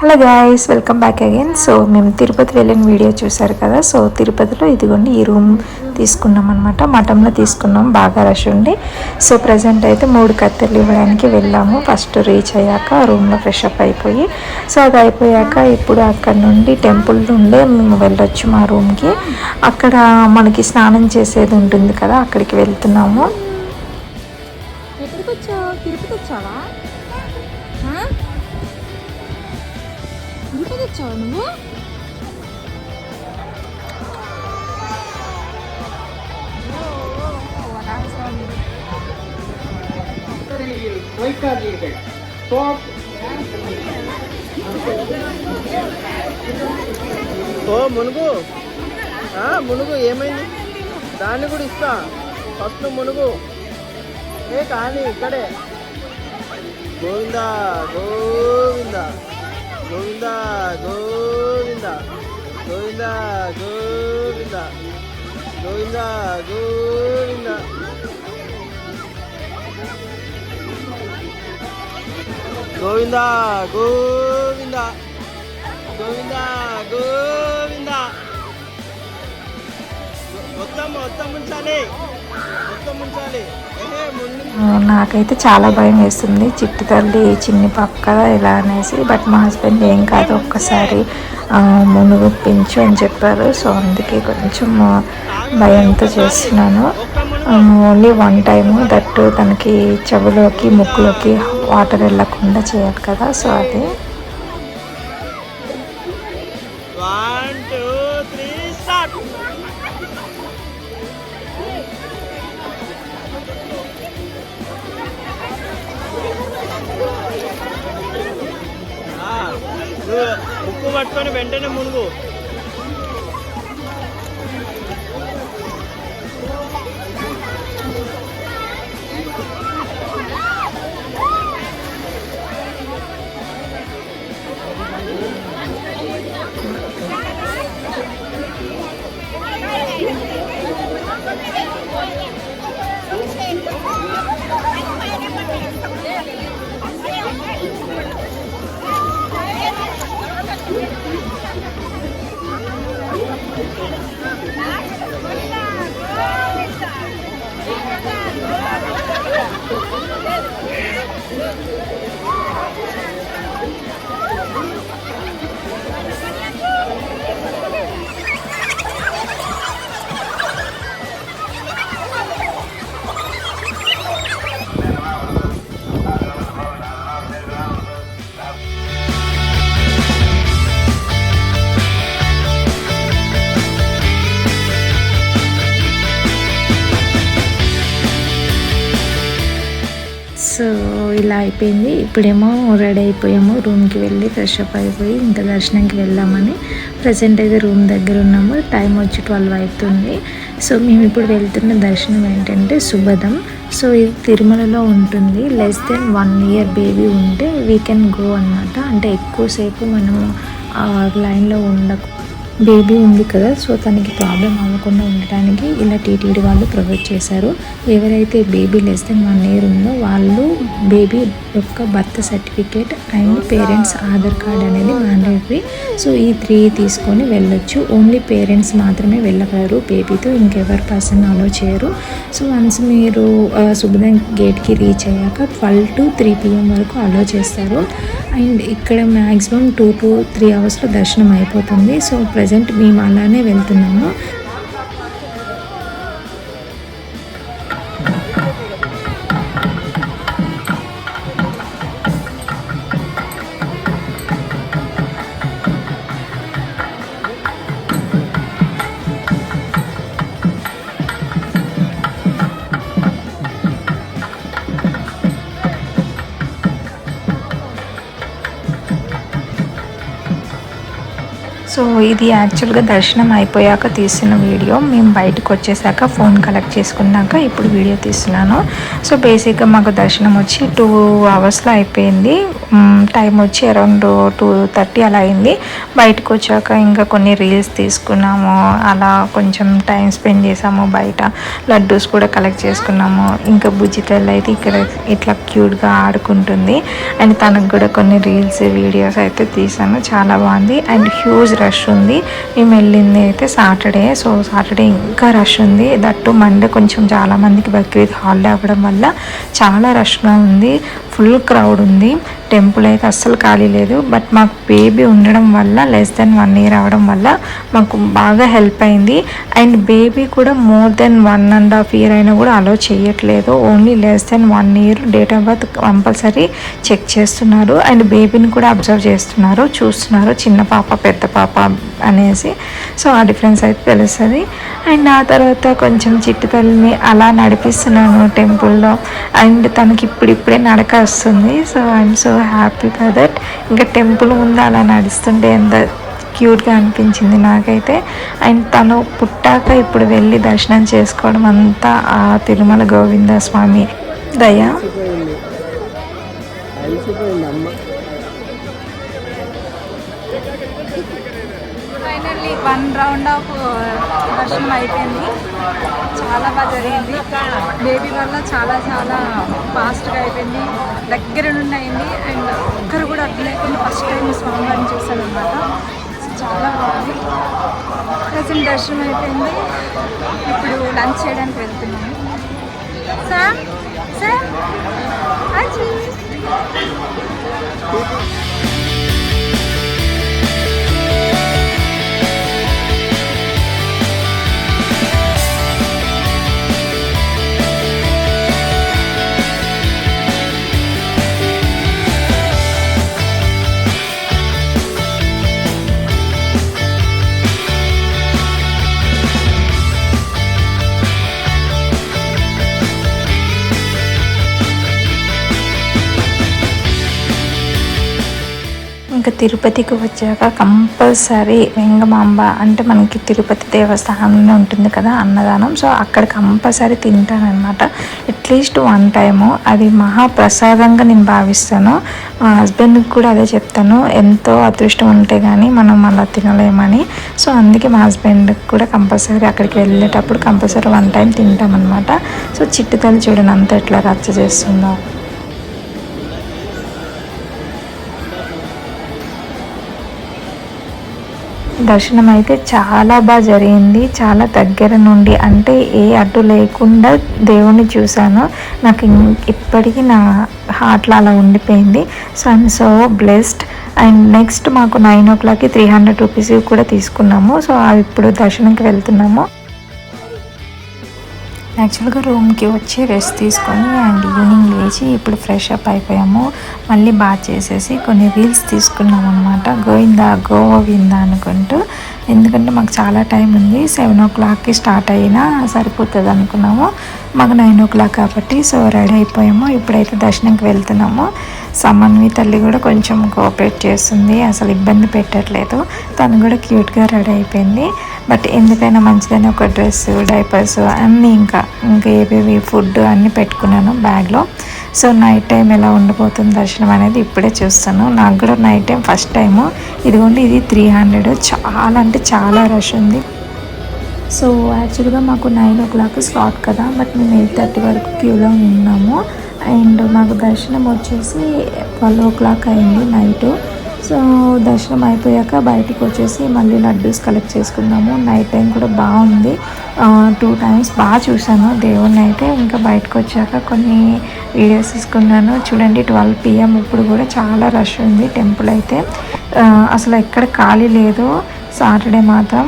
Hello guys welcome back again so మేము తిరుపతి వెళ్ళిన video చూసారు కదా. సో తిరుపతిలో ఇదిగోండి ఈ రూమ్ తీసుకున్నాం అనమాట మఠంలో తీసుకున్నాం బాగా రష్ ఉండి. సో ప్రజెంట్ అయితే మూడు కత్తెలు ఇవ్వడానికి వెళ్ళాము. ఫస్ట్ రీచ్ అయ్యాక రూమ్లో ఫ్రెష్ అప్ అయిపోయి. సో అది అయిపోయాక ఇప్పుడు అక్కడ నుండి టెంపుల్ నుండే మేము వెళ్ళొచ్చు మా రూమ్కి అక్కడ మనకి స్నానం చేసేది ఉంటుంది కదా అక్కడికి వెళ్తున్నాము. తిరుపతి వచ్చావా? తిరుపతి వచ్చావా నువ్వు ఓ మునుగు. ఆ, మునుగు ఏమైంది? దాన్ని కూడా ఇస్తా. ఫస్ట్ మునుగు. ఏ కానీ ఇక్కడే. గోవిందా గోవింద. గోవిందా గోవింద గోవిందా గోవింద గోవిందా గోవింద. గోవిందా గోవింద గోవింద గోవింద. మొత్తం మొత్తం ఉంచాలి మొత్తం ఉంచాలి. ఏహే ముందు ఆ, నాకైతే చాలా భయం వేస్తుంది. చిట్టు తల్లి చిన్ని పక్క ఇలా అనేసి బట్ మా హస్బెండ్ ఏం కాదు ఒక్కసారి మునుగు పెంచు అని చెప్పారు. సో అందుకే కొంచెం భయంతో చేస్తున్నాను. ఓన్లీ వన్ టైము దట్టు తనకి చెవులోకి ముక్కులోకి వాటర్ వెళ్ళకుండా చేయాలి కదా సో అది. వన్ టూ త్రీ స్టార్ట్ ముక్కు పట్టుకొని వెంటనే మునుగు. ఇలా అయిపోయింది. ఇప్పుడేమో రెడీ అయిపోయాము. రూమ్కి వెళ్ళి ఫ్రెష్ అప్ అయిపోయి ఇంకా దర్శనంకి వెళ్దామని ప్రజెంట్ అయితే రూమ్ దగ్గర ఉన్నాము. టైం వచ్చి ట్వెల్వ్ అవుతుంది. సో మేము ఇప్పుడు వెళ్తున్న దర్శనం ఏంటంటే శుభదం సో ఇది తిరుమలలో ఉంటుంది. Less than one year baby ఉంటే వీ కెన్ గో అనమాట అంటే ఎక్కువసేపు మనము లైన్లో ఉండకు బేబీ ఉంది కదా సో తనకి ప్రాబ్లం అవ్వకుండా ఉండటానికి ఇలా టీటీడీ వాళ్ళు ప్రొవైడ్ చేశారు. ఎవరైతే baby less than one year ఉందో వాళ్ళు బేబీ యొక్క birth certificate and parents Aadhaar card అనేది మ్యాండేటరీ సో ఈ త్రీ తీసుకొని వెళ్ళొచ్చు. ఓన్లీ పేరెంట్స్ మాత్రమే వెళ్ళగలరు బేబీతో ఇంకెవరి పర్సన్ అలో చేయరు. సో వన్స్ మీరు శుభదం గేట్కి రీచ్ అయ్యాక ట్వెల్వ్ టు త్రీ పిఎం వరకు అలో చేస్తారు. అండ్ ఇక్కడ మ్యాక్సిమం టూ టు త్రీ అవర్స్లో దర్శనం అయిపోతుంది. సో ప్రజెంట్ మేము అలానే వెళ్తున్నాము. సో ఇది యాక్చువల్గా దర్శనం అయిపోయాక తీసిన వీడియో. మేము బయటకు వచ్చేసాక ఫోన్ కలెక్ట్ చేసుకున్నాక ఇప్పుడు వీడియో తీస్తున్నాను. సో బేసిక్గా మాకు దర్శనం వచ్చి టూ అవర్స్లో అయిపోయింది. టైం వచ్చి అరౌండ్ టూ థర్టీ అలా అయింది. బయటకు వచ్చాక ఇంకా కొన్ని రీల్స్ తీసుకున్నాము. అలా కొంచెం టైం స్పెండ్ చేసాము. బయట లడ్డూస్ కూడా కలెక్ట్ చేసుకున్నాము. ఇంకా బుజ్జితల్ అయితే ఇక్కడ ఇట్లా క్యూట్గా ఆడుకుంటుంది. అండ్ తనకు కూడా కొన్ని రీల్స్ వీడియోస్ అయితే తీసాను. చాలా బాగుంది. అండ్ హ్యూజ్ రష్ ఉంది. మేము వెళ్ళింది అయితే సాటర్డే సో సాటర్డే ఇంకా రష్ ఉంది. దట్టు మండే కొంచెం చాలా మందికి బక్రీద్ హాలిడే అవ్వడం వల్ల చాలా రష్గా ఉంది. ఫుల్ క్రౌడ్ ఉంది. టెంపుల్ అయితే అస్సలు ఖాళీ లేదు. బట్ మాకు బేబీ ఉండడం వల్ల లెస్ దెన్ వన్ ఇయర్ అవడం వల్ల మాకు బాగా హెల్ప్ అయింది. అండ్ బేబీ కూడా more than one and half year అయినా కూడా అలో చేయట్లేదు. Only less than one year date of birth compulsory check చేస్తున్నారు. అండ్ బేబీని కూడా అబ్జర్వ్ చేస్తున్నారు చూస్తున్నారు. చిన్న పాప పెద్ద పాప అనేసి. సో ఆ డిఫరెన్స్ అయితే తెలుస్తుంది. అండ్ ఆ తర్వాత కొంచెం చిట్టు తల్లిని అలా నడిపిస్తున్నాను టెంపుల్లో. అండ్ తనకి ఇప్పుడిప్పుడే నడక వస్తుంది. So I'm so happy for that ఇంకా టెంపుల్ ముందు అలా నడుస్తుంటే ఎంత క్యూట్గా అనిపించింది నాకైతే. అండ్ తను పుట్టాక ఇప్పుడు వెళ్ళి దర్శనం చేసుకోవడం అంతా ఆ తిరుమల గోవింద స్వామి దయ. ఫైనల్లీ వన్ రౌండ్ ఆఫ్ దర్శనం అయిపోయింది. చాలా బాగా జరిగింది. బేబీ వల్ల చాలా చాలా ఫాస్ట్గా అయిపోయింది. దగ్గర నుండి అయింది అండ్ ఒక్కరు కూడా అడ్డు ఫస్ట్ టైం స్వామివారిని చూశాను అనమాట చాలా బాగుంది. ప్రజెంట్ దర్శనం అయిపోయింది. ఇప్పుడు లంచ్ చేయడానికి వెళ్తున్నాను సార్ సార్ ఇంకా తిరుపతికి వచ్చాక కంపల్సరీ వెంగమాంబ అంటే మనకి తిరుపతి దేవస్థానంలో ఉంటుంది కదా అన్నదానం. సో అక్కడ కంపల్సరీ తింటానమాట అట్లీస్ట్ వన్ టైము. అది మహాప్రసాదంగా నేను భావిస్తాను. మా హస్బెండ్కి కూడా అదే చెప్తాను. ఎంతో అదృష్టం ఉంటే కానీ మనం అలా తినలేమని. సో అందుకే మా హస్బెండ్కి కూడా కంపల్సరీ అక్కడికి వెళ్ళేటప్పుడు కంపల్సరీ వన్ టైం తింటామన్నమాట. సో చిట్టుతల్లి చూడండి అంత ఎట్లా రచ్చ చేస్తుందో. దర్శనం అయితే చాలా బాగా జరిగింది. చాలా దగ్గర నుండి అంటే ఏ అడ్డు లేకుండా దేవుణ్ణి చూశాను. నాకు ఇప్పటికీ నా హార్ట్లో అలా ఉండిపోయింది. So I'm so blessed. And next మాకు నైన్ ఓ క్లాక్కి త్రీ హండ్రెడ్ రూపీస్ కూడా తీసుకున్నాము. సో ఇప్పుడు దర్శనంకి వెళ్తున్నాము. యాక్చువల్గా రూమ్కి వచ్చి రెస్ట్ తీసుకొని అండ్ ఈవినింగ్ లేచి ఇప్పుడు ఫ్రెష్ అప్ అయిపోయాము. మళ్ళీ బాత్ చేసేసి కొన్ని రీల్స్ తీసుకున్నాం అనమాట గోవిందా గోవిందా అనుకుంటూ. ఎందుకంటే మాకు చాలా టైం ఉంది. సెవెన్ ఓ క్లాక్కి స్టార్ట్ అయినా సరిపోతుంది అనుకున్నాము. మాకు నైన్ ఓ క్లాక్ కాబట్టి సో రెడీ అయిపోయాము. ఇప్పుడైతే దర్శనంకి వెళ్తున్నాము. సమన్వి తల్లి కూడా కొంచెం కోఆపరేట్ చేస్తుంది. అసలు ఇబ్బంది పెట్టట్లేదు. తను కూడా క్యూట్గా రెడీ అయిపోయింది. బట్ ఎందుకైనా మంచిదని ఒక డ్రెస్ డైపర్స్ అన్నీ ఇంకా ఇంకా ఏవేవి ఫుడ్ అన్నీ పెట్టుకున్నాను బ్యాగ్లో. సో నైట్ టైం ఎలా ఉండబోతుంది దర్శనం అనేది ఇప్పుడే చూస్తాను. నాకు కూడా నైట్ టైం ఫస్ట్ టైము ఇదిగోండి ఇది త్రీ హండ్రెడ్ చాలా అంటే చాలా రష్ ఉంది. సో యాక్చువల్గా మాకు నైన్ ఓ క్లాక్ స్లాట్ కదా. బట్ మేము ఎయిట్ థర్టీ వరకు క్యూలో ఉన్నాము. అండ్ మాకు దర్శనం వచ్చేసి ట్వెల్వ్ ఓ క్లాక్ అయింది నైటు సో దర్శనం అయిపోయాక బయటకు వచ్చేసి మళ్ళీ లడ్డూస్ కలెక్ట్ చేసుకున్నాము నైట్ టైం కూడా బాగుంది. టూ టైమ్స్ బాగా చూశాను దేవుణ్ణి అయితే. ఇంకా బయటకు వచ్చాక కొన్ని వీడియోస్ తీసుకున్నాను. చూడండి ట్వెల్వ్ పిఎం ఇప్పుడు కూడా చాలా రష్ ఉంది టెంపుల్ అయితే. అసలు ఎక్కడ ఖాళీ లేదు. సాటర్డే మాత్రం.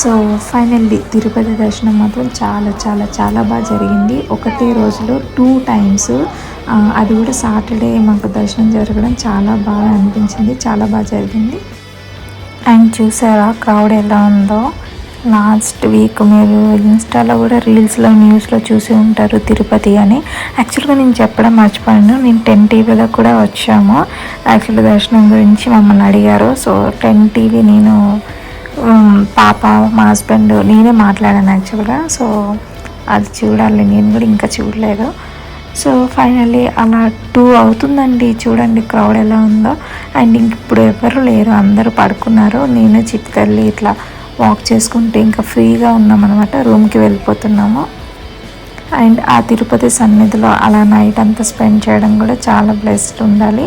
సో ఫైనల్లీ తిరుపతి దర్శనం మాత్రం చాలా చాలా చాలా బాగా జరిగింది. ఒకటే రోజులో టూ టైమ్స్ అది కూడా సాటర్డే మాకు దర్శనం జరగడం చాలా బాగా అనిపించింది చాలా బాగా జరిగింది. అండ్ చూసారా క్రౌడ్ ఎలా ఉందో. లాస్ట్ వీక్ మీరు ఇన్స్టాలో కూడా రీల్స్లో న్యూస్లో చూసి ఉంటారు తిరుపతి అని. యాక్చువల్గా నేను చెప్పడం మర్చిపోయాను నేను టెన్ టీవీలో కూడా వచ్చాము. యాక్చువల్గా దర్శనం గురించి మమ్మల్ని అడిగారు. సో టెన్ టీవీ నేను పాప మా హస్బెండ్ నేనే మాట్లాడాను యాక్చువల్గా. సో అది చూడాలి నేను కూడా ఇంకా చూడలేదు. సో ఫైనల్లీ అలా టూ అవుతుందండి. చూడండి క్రౌడ్ ఎలా ఉందో. అండ్ ఇంక ఇప్పుడు ఎవరు లేరు. అందరూ పడుకున్నారు. నేను చిట్టి తల్లి ఇట్లా వాక్ చేసుకుంటే ఇంకా ఫ్రీగా ఉన్నామన్నమాట. రూమ్కి వెళ్ళిపోతున్నాము. అండ్ ఆ తిరుపతి సన్నిధిలో అలా నైట్ అంతా స్పెండ్ చేయడం కూడా చాలా బ్లెస్డ్ ఉండాలి.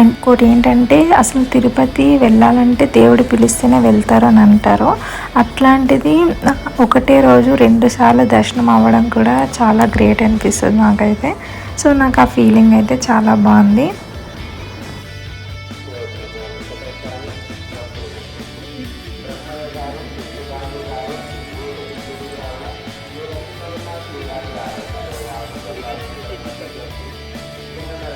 ఇంకోటి ఏంటంటే అసలు తిరుపతి వెళ్ళాలంటే దేవుడు పిలిస్తేనే వెళ్తారు అని అంటారు. అట్లాంటిది ఒకటే రోజు రెండు సార్లు దర్శనం అవ్వడం కూడా చాలా గ్రేట్ అనిపిస్తుంది నాకైతే. సో నాకు ఆ ఫీలింగ్ అయితే చాలా బాగుంది.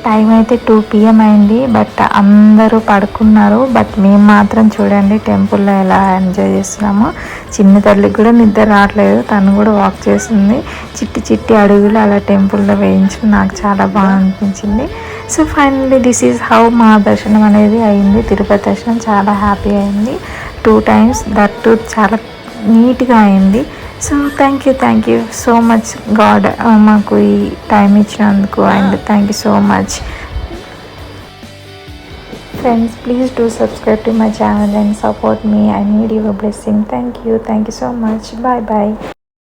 టైం అయితే టూ పిఎం అయింది బట్ అందరూ పడుకున్నారు. బట్ మేము మాత్రం చూడండి టెంపుల్లో ఎలా ఎంజాయ్ చేస్తున్నామో. చిన్న తల్లికి కూడా నిద్ర రావట్లేదు తను కూడా వాక్ చేస్తుంది. చిట్టి చిట్టి అడుగులు అలా టెంపుల్లో వేయించడం నాకు చాలా బాగా అనిపించింది. So finally this is how మా దర్శనం అనేది అయింది. తిరుపతి దర్శనం చాలా హ్యాపీ అయింది. టూ టైమ్స్ దట్ టూ చాలా నీట్గా అయింది. So thank you thank you so much God మాకు ఈ టైం ఇచ్చినందుకు and thank you so much friends please do subscribe to my channel and support me I need your blessing thank you thank you so much bye bye